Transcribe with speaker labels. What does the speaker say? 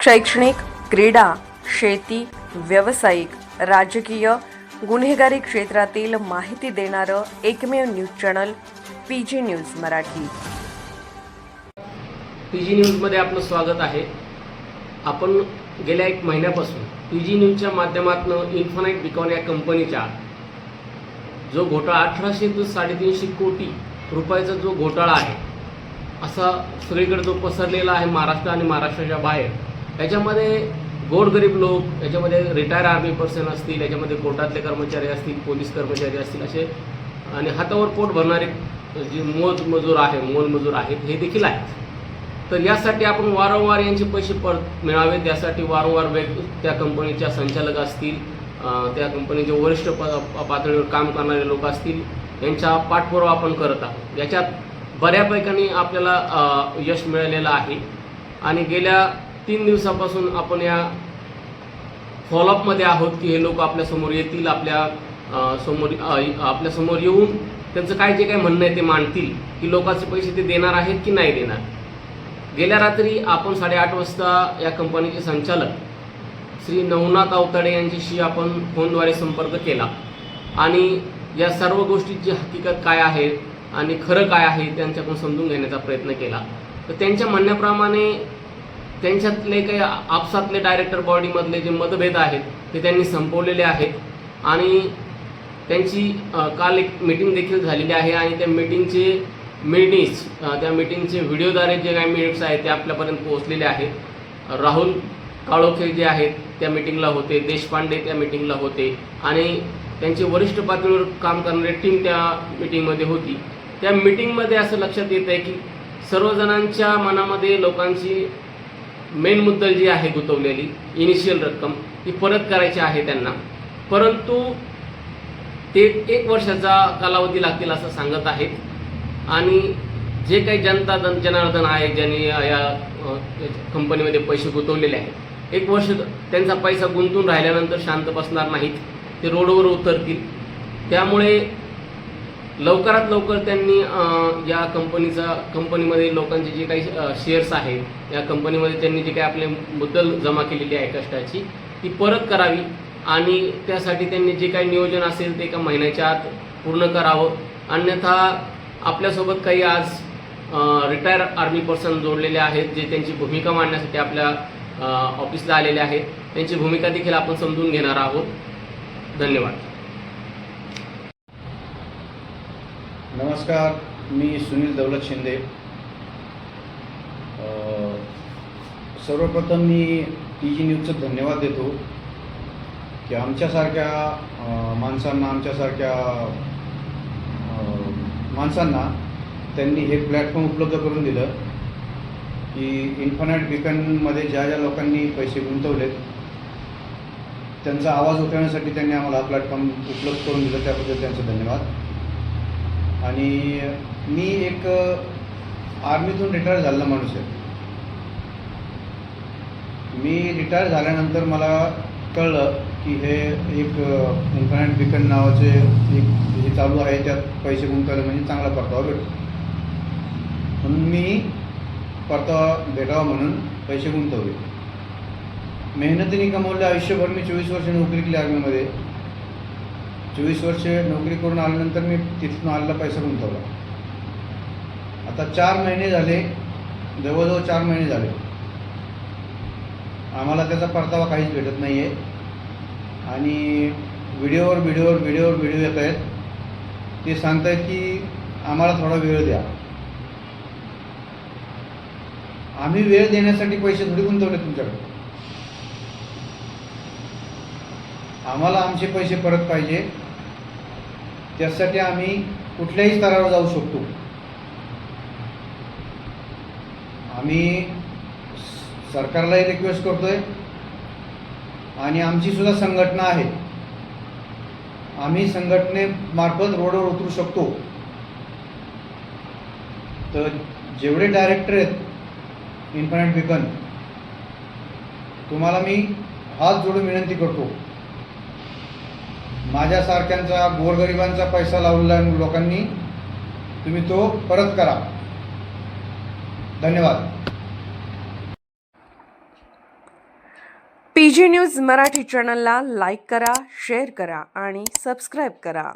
Speaker 1: शैक्षणिक क्रीडा शेती व्यावसायिक राजकीय गुन्हेगारी क्षेत्रातील माहिती देणारं एकमेव news channel P G news Marathi.
Speaker 2: P G न्यूजमध्ये आपलं स्वागत आहे. आपण गेल्या एक महिन्यापासून पी जी न्यूजच्या माध्यमातून इन्फोनाईट बिकॉन या कंपनीच्या जो घोटाळा अठराशे ते साडेतीनशे कोटी रुपयाचा जो घोटाळा आहे असा सगळीकडे जो पसरलेला आहे महाराष्ट्र आणि महाराष्ट्राच्या बाहेर याच्यामध्ये गोरगरीब लोक याच्यामध्ये रिटायर आर्मी पर्सन असतील याच्यामध्ये कोर्टातले कर्मचारी असतील पोलीस कर्मचारी असतील असे आणि हातावर पोट भरणारे जे मोज मजूर आहे मोलमजूर आहेत हे देखील आहेत. तर यासाठी आपण वारंवार यांचे पैसे परत मिळावेत यासाठी वारंवार वेग त्या कंपनीच्या संचालक असतील त्या कंपनीचे वरिष्ठ प पातळीवर काम करणारे लोक असतील यांचा पाठपुरावा आपण करत आहोत. याच्यात बऱ्यापैकी आपल्याला यश मिळालेलं आहे. आणि गेल्या तीन दिवसापासून आपण या फॉलोअपमध्ये आहोत की हे लोक आपल्यासमोर येतील आपल्यासमोर आपल्यासमोर येऊन त्यांचं काय जे काय म्हणणं आहे ते मांडतील की लोकांचे पैसे ते देणार आहेत की नाही देणार. गेल्या रात्री आपण साडेआठ वाजता या कंपनीचे संचालक श्री नवनाथ अवताडे यांच्याशी आपण फोनद्वारे संपर्क केला. आणि या सर्व गोष्टीची हकीकत काय आहे आणि खरं काय आहे त्यांच्याकडून समजून घेण्याचा प्रयत्न केला. तर त्यांच्या म्हणण्याप्रमाणे त्यांच्यातले काही आपसातले डायरेक्टर बॉडीमधले जे मतभेद आहेत ते त्यांनी संपवलेले आहेत. आणि त्यांची काल एक मीटिंग देखील झालेली आहे आणि त्या मीटिंगचे मिनिट्स त्या मीटिंगचे व्हिडिओद्वारे जे काही मिनिट्स आहेत ते आपल्यापर्यंत पोहोचलेले आहेत. राहुल काळोखे जे आहेत त्या मीटिंगला होते. देशपांडे त्या मीटिंगला होते. आणि त्यांचे वरिष्ठ पातळीवर काम करणारी टीम त्या मीटिंगमध्ये होती. त्या मीटिंगमध्ये असं लक्षात येत आहे की सर्वजणांच्या मनामध्ये लोकांची मेन मुद्दल जी आहे गुंतवलेली इनिशियल रक्कम ती परत करायची आहे त्यांना. परंतु ते एक वर्षाचा कालावधी लागतील असं सांगत आहेत. आणि जे काही जनता जन जनार्दन आहे ज्यांनी या कंपनीमध्ये पैसे गुंतवलेले आहेत एक वर्ष त्यांचा पैसा गुंतून राहिल्यानंतर शांत बसणार नाहीत. ते रोडवर उतरतील. त्यामुळे लवकरात लवकर त्यांनी या कंपनीचा कंपनीमध्ये लोकांचे जे काही शेअर्स आहेत या कंपनीमध्ये त्यांनी जे काही आपले मुद्दल जमा केलेली आहे कष्टाची ती परत करावी आणि त्यासाठी त्यांनी जे काही नियोजन असेल ते एका महिन्याच्या आत पूर्ण करावं. अन्यथा आपल्यासोबत काही आज रिटायर आर्मी पर्सन जोडलेले आहेत जे त्यांची भूमिका मांडण्यासाठी आपल्या ऑफिसला आलेले आहेत. त्यांची भूमिका देखील आपण समजून घेणार आहोत. धन्यवाद.
Speaker 3: नमस्कार मी सुनील दौलत शिंदे. सर्वप्रथम मी टी जी न्यूजचं धन्यवाद देतो की आमच्यासारख्या माणसांना आमच्यासारख्या माणसांना त्यांनी हे प्लॅटफॉर्म उपलब्ध करून दिलं की इन्फानाईट बिकनमध्ये ज्या ज्या लोकांनी पैसे गुंतवलेत त्यांचा आवाज उठवण्यासाठी त्यांनी आम्हाला प्लॅटफॉर्म उपलब्ध करून दिलं. त्याबद्दल त्यांचं धन्यवाद. आणि मी एक आर्मीतून रिटायर झालेला माणूस आहे. मी रिटायर झाल्यानंतर मला कळलं की हे एक अँड बिकन नावाचे एक हे चालू आहे त्यात पैसे गुंतवले म्हणजे चांगला परतावा भेटतो. म्हणून मी परतावा भेटावा म्हणून पैसे गुंतवले. मेहनतीने कमवले आयुष्यभर मी चोवीस वर्ष नोकरी केली आर्मीमध्ये. चोवीस वर्ष नोकरी करून आल्यानंतर मी तिथून आलेला पैसा गुंतवला. आता चार महिने झाले जवळजवळ चार महिने झाले. आम्हाला त्याचा परतावा काहीच भेटत नाही आहे आणि व्हिडिओवर व्हिडिओवर व्हिडिओवर व्हिडिओ येत आहेत. ते सांगत आहेत की आम्हाला थोडा वेळ द्या. आम्ही वेळ देण्यासाठी पैसे थोडी गुंतवले तुमच्याकडे. आम्हाला आमचे पैसे परत पाहिजे. त्यासाठी आम्ही कुठल्याही स्तरावर जाऊ शकतो. आम्ही सरकारलाही रिक्वेस्ट करतोय. आणि आमची सुद्धा संघटना आहे. आम्ही संघटनेमार्फत रोडवर उतरू शकतो. तर जेवढे डायरेक्टर आहेत इन्फनेट बिकन तुम्हाला मी हात जोडून विनंती करतो. माझ्यासारख्यांचा गोरगरिबांचा पैसा लावलेला लोकांनी तुम्ही तो परत करा. धन्यवाद.
Speaker 1: पी जी न्यूज मराठी चॅनलला लाईक करा शेअर करा आणि सबस्क्राईब करा.